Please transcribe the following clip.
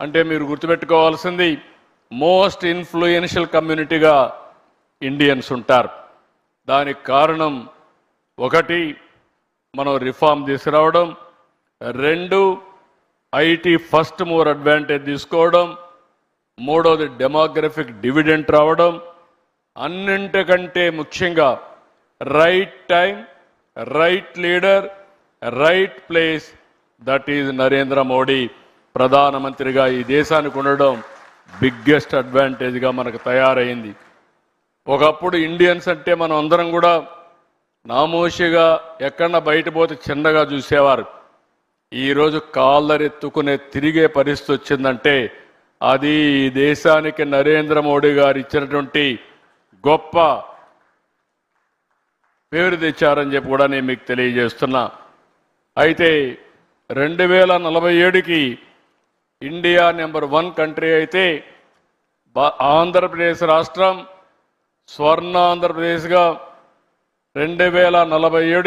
అంటే మీరు గుర్తుపెట్టుకోవాల్సింది మోస్ట్ ఇన్ఫ్లుయెన్షియల్ కమ్యూనిటీగా ఇండియన్స్ ఉంటారు. దానికి కారణం ఒకటి మనం రిఫార్మ్ తీసుకురావడం. రెండు ఐటీ ఫస్ట్ మోర్ అడ్వాంటేజ్ తీసుకోవడం. మూడోది డెమోగ్రఫిక్ డివిడెంట్ రావడం. అన్నింటికంటే ముఖ్యంగా right time right leader right place that is Narendra Modi. ప్రధానమంత్రిగా ఈ దేశానికి ఉండడం బిగ్గెస్ట్ అడ్వాంటేజ్గా మనకు తయారైంది. ఒకప్పుడు ఇండియన్స్ అంటే మనం అందరం కూడా నామోషిగా ఎక్కడన్నా బయట పోతే చిన్నగా చూసేవారు. ఈరోజు కాళ్ళరెత్తుకునే తిరిగే పరిస్థితి వచ్చిందంటే అది ఈ దేశానికి నరేంద్ర మోడీ గారు ఇచ్చినటువంటి గొప్ప పేరు తెచ్చారని చెప్పి కూడా నేను మీకు తెలియజేస్తున్నా. అయితే రెండు వేల నలభై ఏడుకి ఇండియా నెంబర్ వన్ కంట్రీ అయితే ఆంధ్రప్రదేశ్ రాష్ట్రం స్వర్ణ ఆంధ్రప్రదేశ్గా రెండు వేల నలభై ఏడు